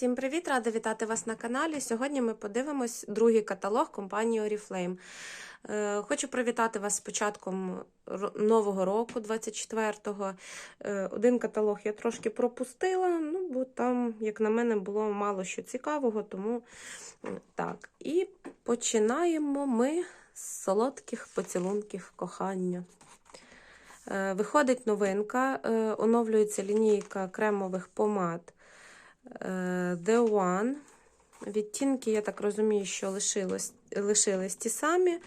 Всім привіт! Рада вітати вас на каналі. Сьогодні ми подивимось другий каталог компанії Oriflame. Е, Хочу привітати вас з початком нового року, 24-го. Е, Один каталог я трошки пропустила, ну, бо там, як на мене, було мало що цікавого, тому так. І починаємо ми з солодких поцілунків кохання. Е, Виходить новинка, оновлюється лінійка кремових помад The One. Відтінки, я так розумію, що лишилось, лишились ті самі.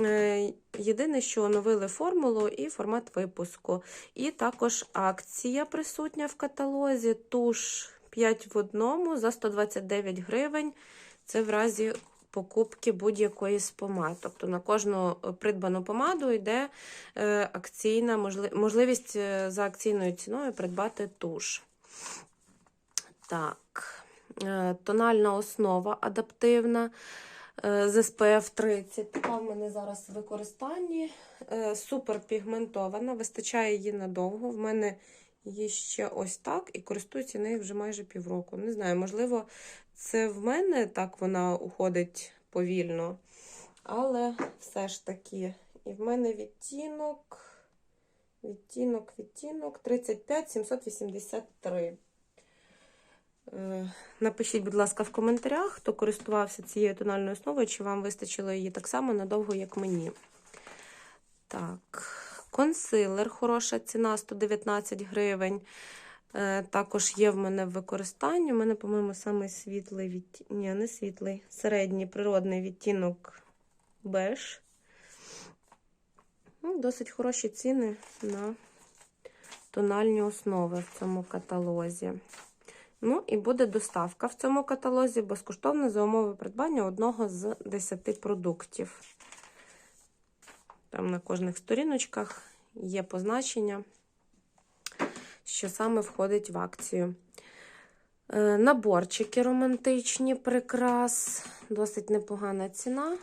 Е, Єдине, що оновили формулу і формат випуску. І також акція присутня в каталозі. Туш 5 в одному за 129 гривень. Це в разі покупки будь-якої з помад. Тобто на кожну придбану помаду йде е, акційна можливість е, за акційною ціною придбати туш. Так, е, тональна основа адаптивна е, з SPF 30. Така в мене зараз в використанні. Е, Супер пігментована, вистачає її надовго. В мене є ще ось так, і користуюся нею вже майже півроку. Не знаю, можливо, це в мене так вона уходить повільно. Але все ж таки, і в мене відтінок, відтінок, відтінок 35 783. Е, Напишіть, будь ласка, в коментарях, хто користувався цією тональною основою, чи вам вистачило її так само надовго, як мені. Так, консилер, хороша ціна 119 гривень. Е, Також є в мене в використанні. У мене, по-моєму, самий світлий відтінок, ні, не світлий, середній природний відтінок беж. Ну, Досить хороші ціни на тональні основи в цьому каталозі. Ну, і буде доставка в цьому каталозі безкоштовно за умови придбання одного з 10 продуктів. Там на кожних сторіночках є позначення, що саме входить в акцію. Е, Наборчики романтичні, прикрас, досить непогана ціна.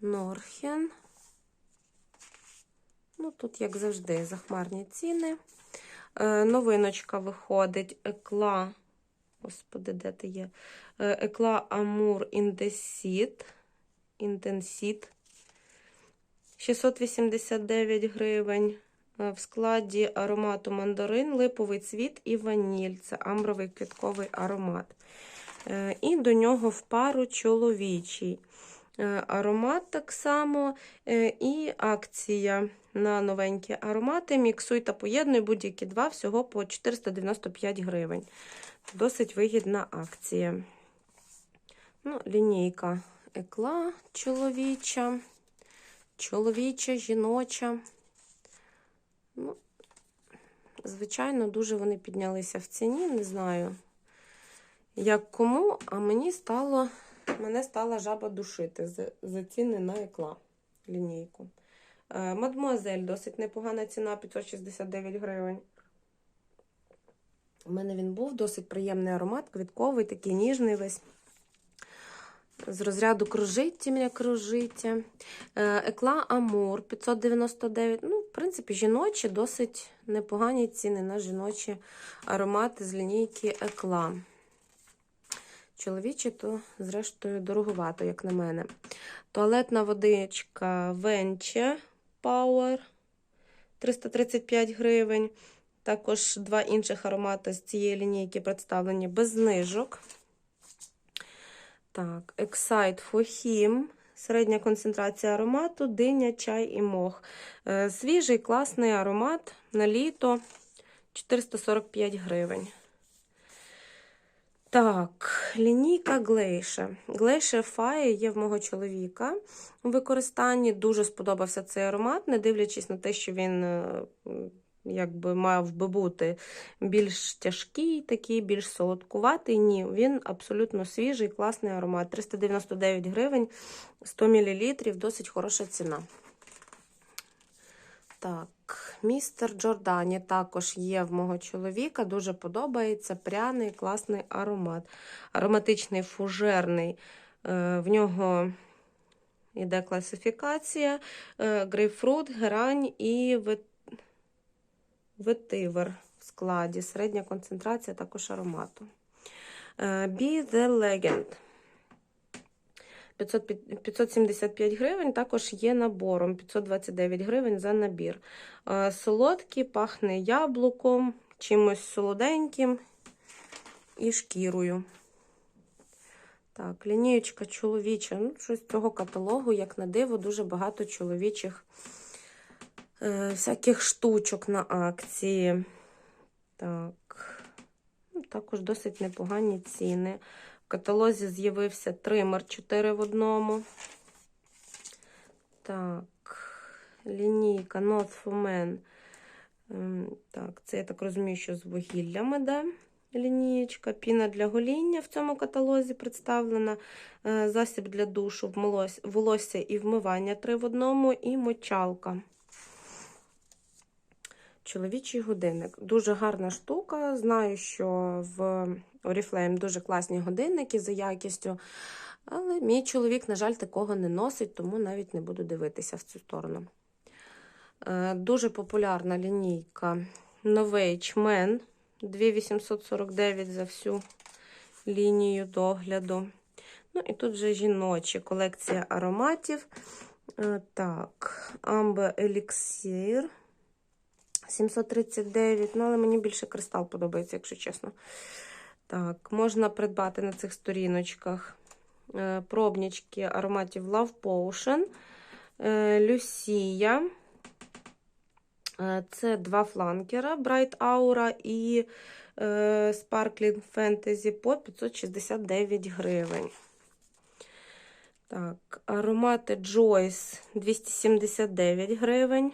Норхен. Ну, тут, як завжди, захмарні ціни. Е, Новиночка виходить екла. Господи, де ти є? Е, Екла Амур Індесіт. Інтенсіт. 689 гривень. Е, В складі аромату мандарин, липовий цвіт і ваніль. Це амбровий квітковий аромат. І до нього в пару чоловічий. Аромат так само. І акція на новенькі аромати. Міксуй та поєднуй будь-які два, всього по 495 гривень. Досить вигідна акція. Ну, лінійка екла чоловіча, чоловіча, жіноча. Ну, звичайно, дуже вони піднялися в ціні, не знаю, як кому, а мені стало, мене стала жаба душити за, за ціни на екла лінійку. Е, Мадмуазель, досить непогана ціна 569 гривень. У мене він був досить приємний аромат, квітковий, такий ніжний весь. З розряду кружиття, мене кружиття. Е, Екла Амур 599. Ну, в принципі, жіночі досить непогані ціни на жіночі аромати з лінійки Екла. Чоловічі, то, зрештою, дороговато, як на мене. Туалетна водичка Венче Power 335 гривень. Також два інших аромати з цієї лінійки представлені без знижок. Так, Excite for Him. Середня концентрація аромату, диня, чай і мох. Е, Свіжий, класний аромат на літо 445 гривень. Так, лінійка Глейша. Глейша Fire є в мого чоловіка у використанні. Дуже сподобався цей аромат, не дивлячись на те, що він е, якби мав би бути більш тяжкий, такий, більш солодкуватий. Ні, він абсолютно свіжий, класний аромат. 399 гривень, 100 мл, досить хороша ціна. Так, містер Джордані також є в мого чоловіка. Дуже подобається. Пряний, класний аромат. Ароматичний фужерний. Е, В нього йде класифікація: е, грейпфрут, герань і вет- ветивер. в складі, середня концентрація також аромату. Е, Be the Legend. 500 575 гривень також є набором 529 гривень за набір. Е, Солодкий, пахне яблуком, чимось солоденьким і шкірою. Так, лінієчка чоловіча. Ну, щось цього каталогу, як на диво, дуже багато чоловічих е, всяких штучок на акції. Так, ну, також досить непогані ціни. Каталозі з'явився тример 4 в одному. Так, лінійка Not for Men. Ем, Так, це я так розумію, що з вугіллями, да? Лінієчка, піна для гоління в цьому каталозі представлена. Е, Засіб для душу, волосся і вмивання 3 в одному, і мочалка. Чоловічий годинник. Дуже гарна штука. Знаю, що в Oriflame дуже класні годинники за якістю. Але мій чоловік, на жаль, такого не носить, тому навіть не буду дивитися в цю сторону. Е, Дуже популярна лінійка Novage Men 2849 за всю лінію догляду. Ну і тут вже жіночі колекція ароматів. Е, Так, Amber Elixir 739. Ну, але мені більше кристал подобається, якщо чесно. Так, можна придбати на цих сторіночках е, пробнички ароматів Love Potion, е, Люсія. Е, Це два фланкера Bright Aura і Sparkling Fantasy по 569 гривень. Так, аромати Joyce 279 гривень.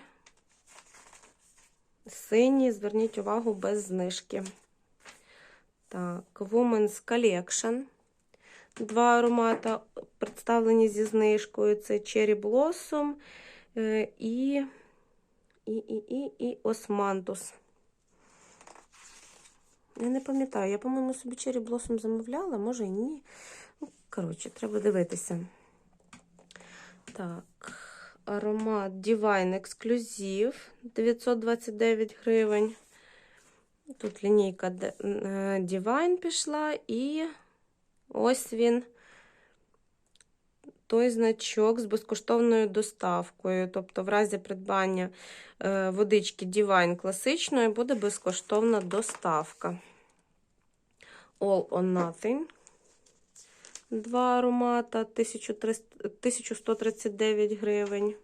Сині, зверніть увагу, без знижки. Так, Women's Collection. Два аромата представлені зі знижкою. Це Cherry Blossom е, і, і, і, і, і Osmanthus. Я не пам'ятаю, я, по-моєму, собі Cherry Blossom замовляла, може і ні. Ну, коротше, треба дивитися. Так, аромат Divine Exclusive 929 гривень. Тут лінійка е, Divine пішла, і ось він. Той значок з безкоштовною доставкою. Тобто, в разі придбання е, водички Divine класичної буде безкоштовна доставка. All or Nothing. Два аромата 1139 гривень.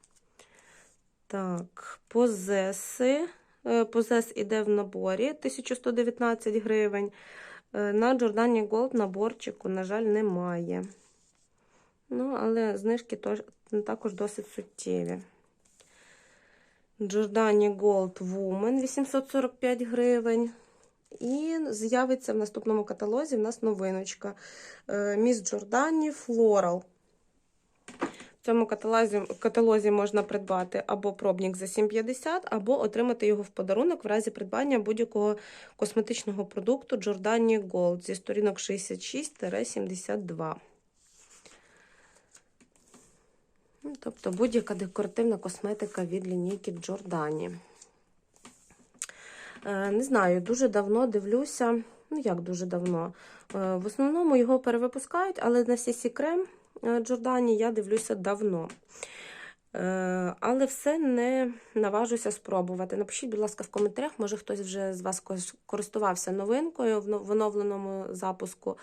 Так, позеси. Е, Позес іде в наборі 1119 гривень. Е, На Giordani Gold наборчику, на жаль, немає. Ну, але знижки також досить суттєві. Giordani Gold Woman 845 гривень. І з'явиться в наступному каталозі в нас новиночка. Е, Міс Джордані Floral. В цьому каталозі, каталозі можна придбати або пробник за 7,50, або отримати його в подарунок в разі придбання будь-якого косметичного продукту Giordani Gold зі сторінок 66-72. Ну, Тобто будь-яка декоративна косметика від лінійки Giordani. Е, Не знаю, дуже давно дивлюся. Ну, як дуже давно. Е, В основному його перевипускають, але на CC крем Джордані я дивлюся давно. Е, Але все не наважуся спробувати. Напишіть, будь ласка, в коментарях, може хтось вже з вас користувався новинкою в оновленому запуску,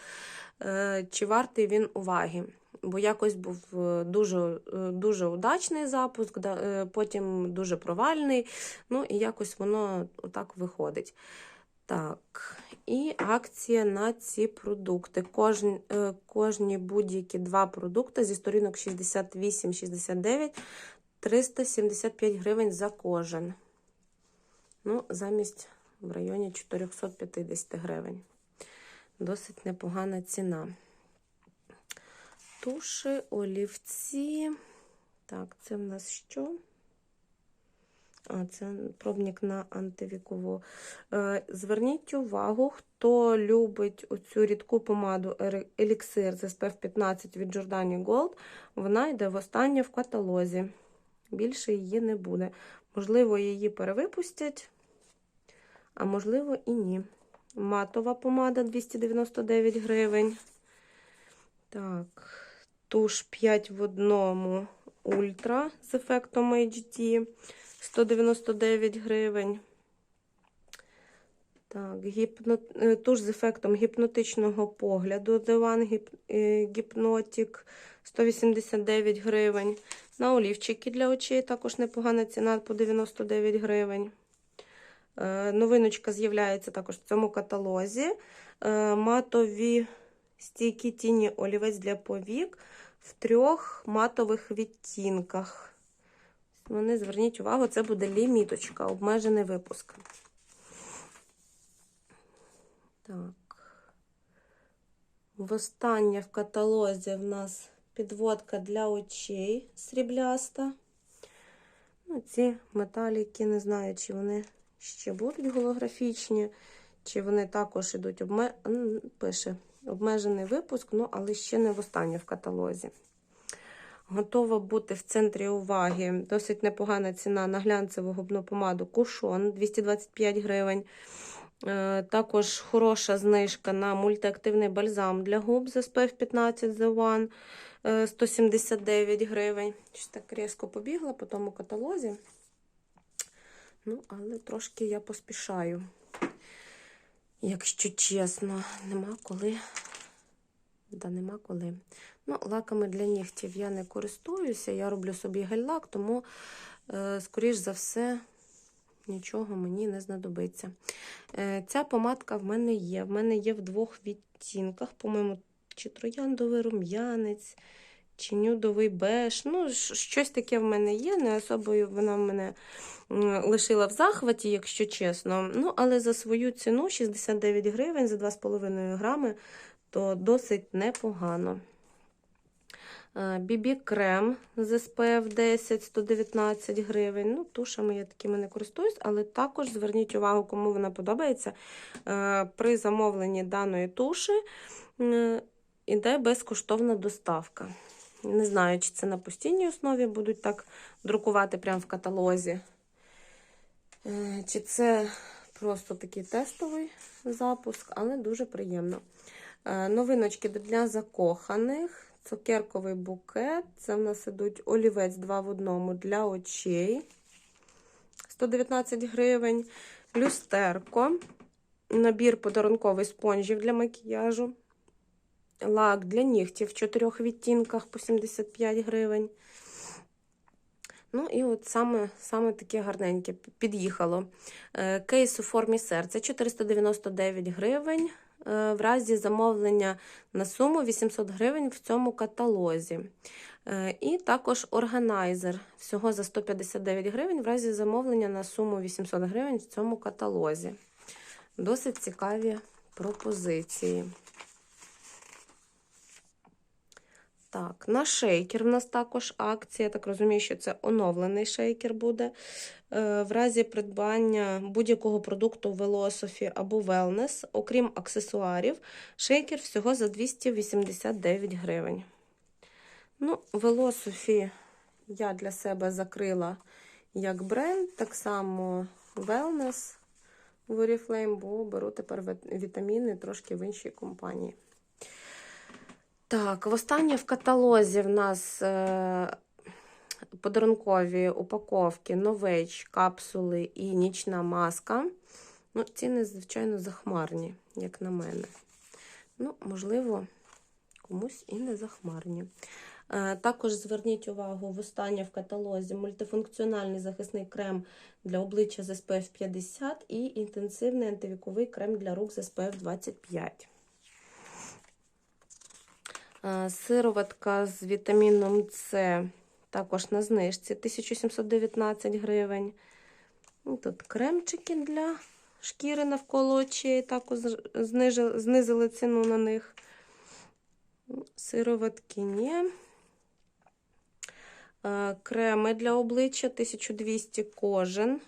е, чи вартий він уваги. Бо якось був е, дуже, е, дуже удачний запуск, е, потім дуже провальний. Ну і якось воно отак виходить. Так, і акція на ці продукти. Кожні, кожні будь-які два продукти зі сторінок 68-69 375 гривень за кожен. Ну, замість в районі 450 гривень. Досить непогана ціна. Туші, олівці. Так, це в нас що? А, це пробник на антивікову. Е, Зверніть увагу, хто любить оцю рідку помаду Еліксир з SPF 15 від Giordani Gold, вона йде в останнє в каталозі. Більше її не буде. Можливо, її перевипустять, а можливо і ні. Матова помада 299 гривень. Так, туш 5 в одному ультра з ефектом HD 199 гривень. Так, гіпно... е, туш з ефектом гіпнотичного погляду One Hyp... е, 189 гривень. На олівчики для очей також непогана ціна по 99 гривень. Е, Новиночка з'являється також в цьому каталозі. Матові стійкі тіні олівець для повік в трьох матових відтінках. Вони, зверніть увагу, це буде ліміточка, обмежений випуск. Так. Востаннє в каталозі в нас підводка для очей срібляста. Ну, ці металіки, не знаю, чи вони ще будуть голографічні, чи вони також ідуть обме... пише обмежений випуск, ну, але ще не в востаннє в каталозі. Готова бути в центрі уваги. Досить непогана ціна на глянцеву губну помаду Кушон 225 гривень. Е, Також хороша знижка на мультиактивний бальзам для губ з SPF 15 The One е, 179 гривень. Щось так різко побігла по тому каталозі. Ну, але трошки я поспішаю. Якщо чесно, нема коли. Да, нема коли. Ну, лаками для нігтів я не користуюся. Я роблю собі гель-лак, тому, е, скоріш за все, нічого мені не знадобиться. Е, ця помадка в мене є. В мене є в двох відтінках, по-моєму, чи трояндовий рум'янець, чи нюдовий беж. Ну, щось таке в мене є. Не особою вона мене лишила в захваті, якщо чесно. Ну, але за свою ціну 69 гривень за 2,5 грами, то досить непогано. Бібі крем з SPF 10 119 гривень. Ну, тушами я такими не користуюсь, але також зверніть увагу, кому вона подобається. При замовленні даної туші е, іде безкоштовна доставка. Не знаю, чи це на постійній основі будуть так друкувати прямо в каталозі. Е, Чи це просто такий тестовий запуск, але дуже приємно. Е, Новиночки для закоханих. Цукерковий букет. Це в нас ідуть олівець 2 в одному для очей. 119 гривень. Люстерко. Набір подарунковий спонжів для макіяжу. Лак для нігтів в чотирьох відтінках по 75 гривень. Ну, і от саме, саме таке гарненьке під'їхало. Е, Кейс у формі серця 499 гривень. Е, В разі замовлення на суму 800 гривень в цьому каталозі. Е, І також органайзер всього за 159 гривень в разі замовлення на суму 800 гривень в цьому каталозі. Досить цікаві пропозиції. Так, на шейкер в нас також акція. Так розумію, що це оновлений шейкер буде. Е, В разі придбання будь-якого продукту Velosophy або Wellness, окрім аксесуарів, шейкер всього за 289 гривень. Ну, Velosophy я для себе закрила як бренд, так само Wellness в Oriflame, бо беру тепер вітаміни трошки в іншій компанії. Так, востаннє в каталозі в нас е, подарункові упаковки, новеч, капсули і нічна маска. Ну, ціни, звичайно, захмарні, як на мене. Ну, можливо, комусь і не захмарні. Е, Також зверніть увагу, востаннє в каталозі мультифункціональний захисний крем для обличчя з SPF 50 і інтенсивний антивіковий крем для рук з SPF 25. Е, Сироватка з вітаміном С також на знижці 1719 гривень. Ну, Тут кремчики для шкіри навколо очей, також знизили ціну на них. Сироватки ні. Е, Креми для обличчя 1200 кожен.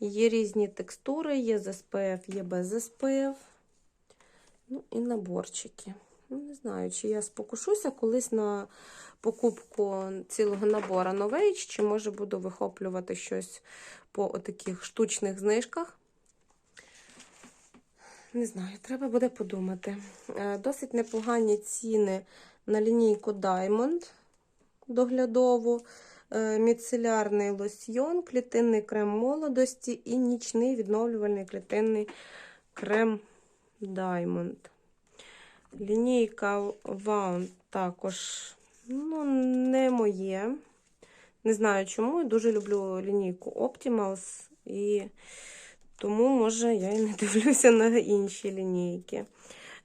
Є різні текстури, є з SPF, є без SPF. Ну і наборчики. Ну, Не знаю, чи я спокушуся колись на покупку цілого набора новейч, чи може буду вихоплювати щось по таких штучних знижках. Не знаю, треба буде подумати. Е, Досить непогані ціни на лінійку Diamond доглядову, е, міцелярний лосьйон, клітинний крем молодості і нічний відновлювальний клітинний крем Diamond. Лінійка Wound також ну, не моє. Не знаю чому. Дуже люблю лінійку Optimals, і тому, може, я і не дивлюся на інші лінійки.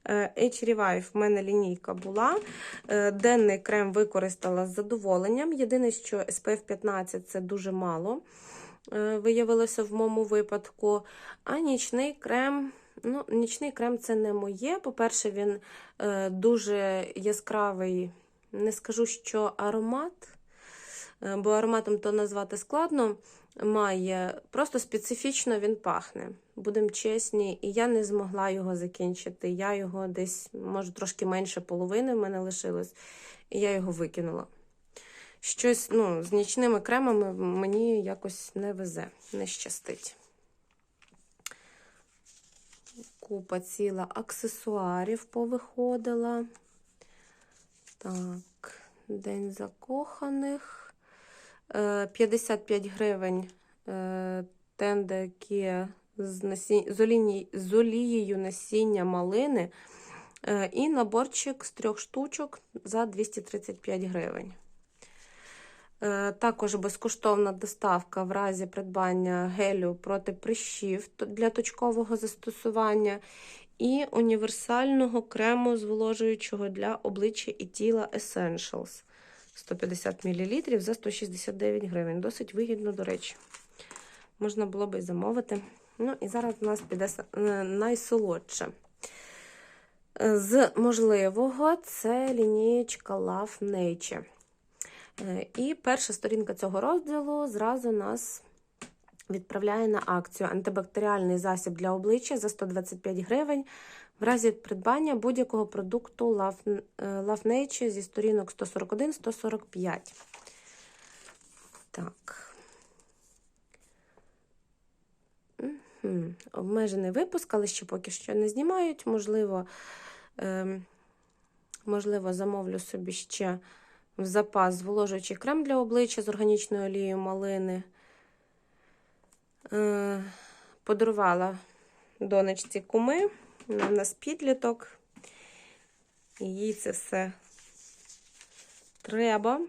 Е, H-Revive в мене лінійка була. Е, Денний крем використала з задоволенням. Єдине, що SPF 15 це дуже мало, е, виявилося в моєму випадку. А нічний крем. Ну, Нічний крем це не моє. По-перше, він е, дуже яскравий, не скажу, що аромат, е, бо ароматом то назвати складно. Має просто специфічно він пахне. Будемо чесні, і я не змогла його закінчити. Я його десь, може, трошки менше половини в мене лишилось, і я його викинула. Щось ну, з нічними кремами мені якось не везе, не щастить. Купа ціла аксесуарів повиходила. Так, День закоханих. Е, 55 гривень е, тенде Kia з, насінь... з, оліні... з олією насіння малини. Е, І наборчик з трьох штучок за 235 гривень. Е, Також безкоштовна доставка в разі придбання гелю проти прищів для точкового застосування і універсального крему зволожуючого для обличчя і тіла Essentials 150 мл за 169 гривень. Досить вигідно, до речі. Можна було би і замовити. Ну, і зараз у нас піде е, найсолодше. З можливого це лінієчка Love Nature. Е, І перша сторінка цього розділу зразу нас відправляє на акцію антибактеріальний засіб для обличчя за 125 гривень в разі придбання будь-якого продукту Love, е, Love Nature зі сторінок 141-145. Так. Мгм. Обмежений випуск, але ще поки що не знімають. Можливо, ем, можливо, замовлю собі ще в запас зволожуючий крем для обличчя з органічною олією малини. Е, Подарувала донечці куми. В нас підліток. Їй це все треба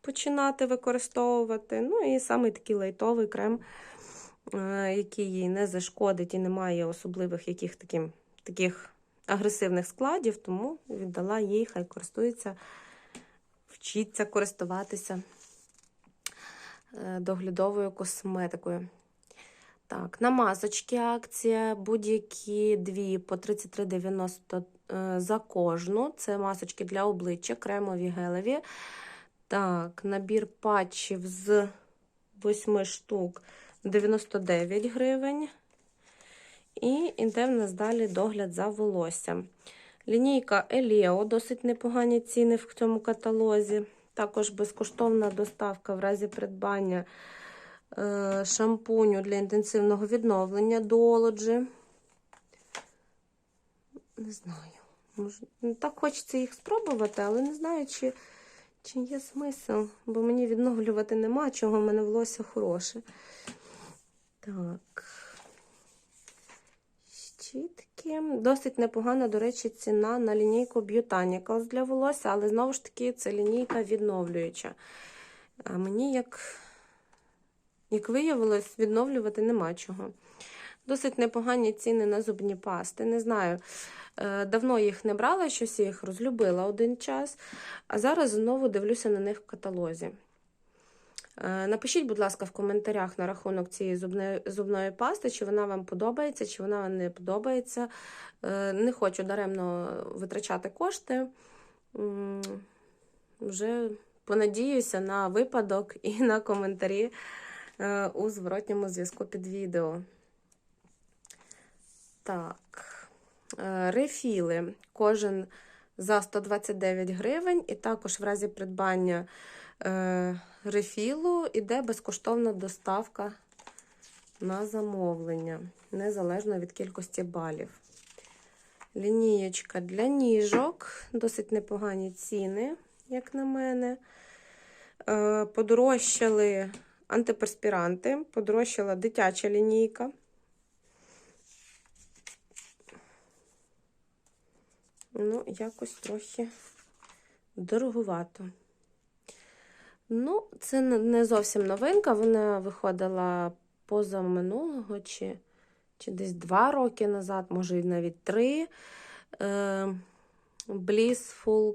починати використовувати. Ну і саме такий лайтовий крем, е, який їй не зашкодить і не має особливих яких таким, таких агресивних складів, тому віддала їй, хай користується вчиться користуватися е, доглядовою косметикою. Так, на масочки акція будь-які дві по 33,90 е, за кожну. Це масочки для обличчя, кремові гелеві. Так, набір патчів з 8 штук 99 гривень. І йде в нас далі догляд за волоссям. Лінійка Еліо, досить непогані ціни в цьому каталозі. Також безкоштовна доставка в разі придбання е, шампуню для інтенсивного відновлення Дуолоджі. Не знаю. Може, ну, так хочеться їх спробувати, але не знаю, чи, чи є смисл, бо мені відновлювати нема чого, в мене волосся хороше. Так. Щітки. Досить непогана, до речі, ціна на лінійку Botanicals для волосся, але знову ж таки це лінійка відновлююча. А мені, як, як виявилось, відновлювати нема чого. Досить непогані ціни на зубні пасти. Не знаю, е, давно їх не брала, щось я їх розлюбила один час, а зараз знову дивлюся на них в каталозі. Е, Напишіть, будь ласка, в коментарях на рахунок цієї зубної, зубної пасти, чи вона вам подобається, чи вона вам не подобається. Е, Не хочу даремно витрачати кошти. Вже понадіюся на випадок і на коментарі е, у зворотньому зв'язку під відео. Так, рефіли. Кожен за 129 гривень, і також в разі придбання рефілу іде безкоштовна доставка на замовлення, незалежно від кількості балів. Лінієчка для ніжок, досить непогані ціни, як на мене. Е, Подорожчали антиперспіранти, подорожчала дитяча лінійка. Ну, якось трохи дороговато. Ну, це не- зовсім новинка. Вона виходила поза минулого чи, чи десь два роки назад, може і навіть три. Е, Blissful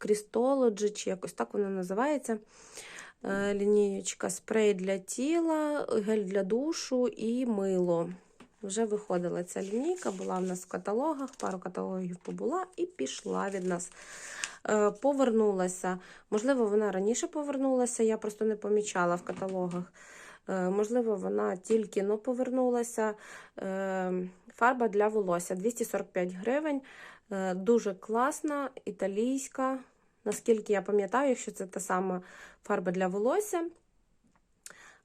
Christology, чи якось так вона називається. Е, Лінієчка спрей для тіла, гель для душу і мило. Вже виходила ця лінійка, була в нас в каталогах, пару каталогів побула і пішла від нас. Е, Повернулася. Можливо, вона раніше повернулася, я просто не помічала в каталогах. Е, Можливо, вона тільки но повернулася. Е, Фарба для волосся 245 гривень. Дуже класна, італійська. Наскільки я пам'ятаю, якщо це та сама фарба для волосся.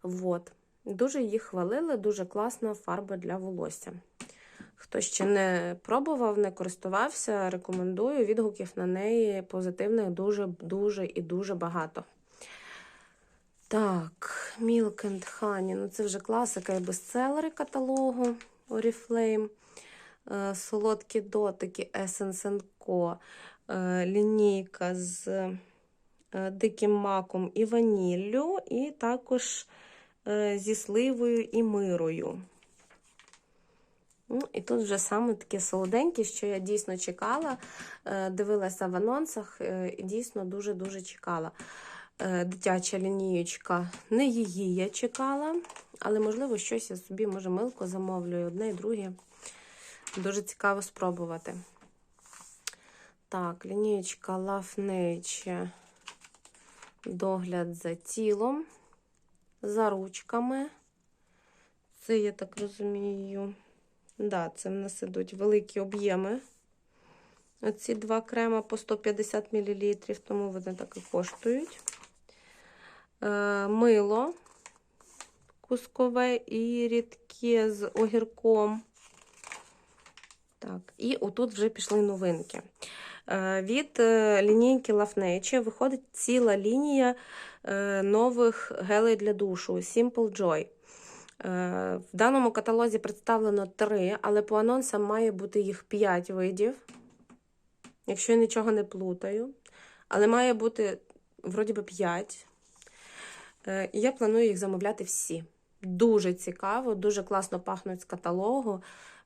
Вот. Дуже її хвалили, дуже класна фарба для волосся. Хто ще не пробував, не користувався, рекомендую. Відгуків на неї позитивних дуже-дуже і дуже багато. Так, Milk and Honey. Ну, це вже класика і бестселери каталогу Oriflame. Е, Солодкі дотики Essence Co. Е, Лінійка з е, диким маком і ваніллю, і також зі сливою і мирою. Ну, і тут вже саме такі солоденькі, що я дійсно чекала, е, дивилася в анонсах е, і дійсно дуже-дуже чекала. Е, Дитяча лінієчка, не її я чекала, але, можливо, щось я собі, може, милко замовлю, одне і друге. Дуже цікаво спробувати. Так, лінієчка Love Nature. Догляд за тілом, за ручками. Це, я так розумію, да, це в нас ідуть великі об'єми. Оці два крема по 150 мл, тому вони так і коштують. Е, мило кускове і рідке з огірком. Так, і отут вже пішли новинки. Е, Від е, лінійки Nature виходить ціла лінія е, нових гелей для душу Simple Joy. Е, В даному каталозі представлено три, але по анонсам має бути їх 5 видів, якщо я нічого не плутаю. Але має бути, вроді би, 5. Е, І я планую їх замовляти всі. Дуже цікаво, дуже класно пахнуть з каталогу.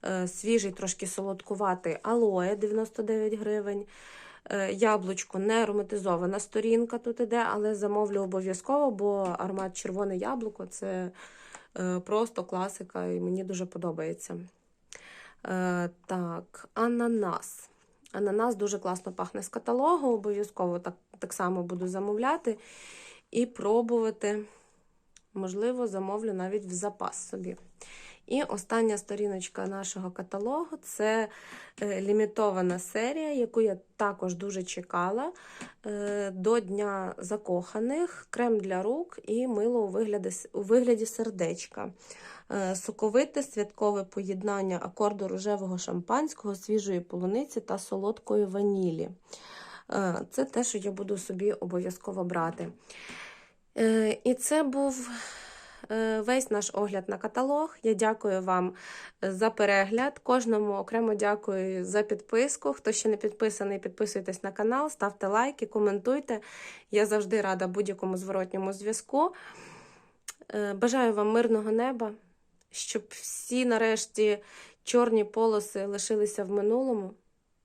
Е, Свіжий, трошки солодкуватий алоє 99 гривень. Яблучко не ароматизована сторінка тут іде, але замовлю обов'язково, бо аромат червоне яблуко це просто класика і мені дуже подобається. Е, Так, ананас. Ананас дуже класно пахне з каталогу, обов'язково так, так само буду замовляти і пробувати. Можливо, замовлю навіть в запас собі. І остання сторіночка нашого каталогу це е, лімітована серія, яку я також дуже чекала. Е, До Дня закоханих, крем для рук і мило у вигляді, у вигляді сердечка. Е, Соковите святкове поєднання акорду рожевого шампанського, свіжої полуниці та солодкої ванілі. Це те, що я буду собі обов'язково брати. І це був весь наш огляд на каталог. Я дякую вам за перегляд. Кожному окремо дякую за підписку. Хто ще не підписаний, підписуйтесь на канал, ставте лайки, коментуйте. Я завжди рада будь-якому зворотньому зв'язку. Е, Бажаю вам мирного неба, щоб всі нарешті чорні полоси лишилися в минулому.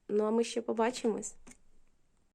Ну а ми ще побачимось.